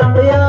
cambiar.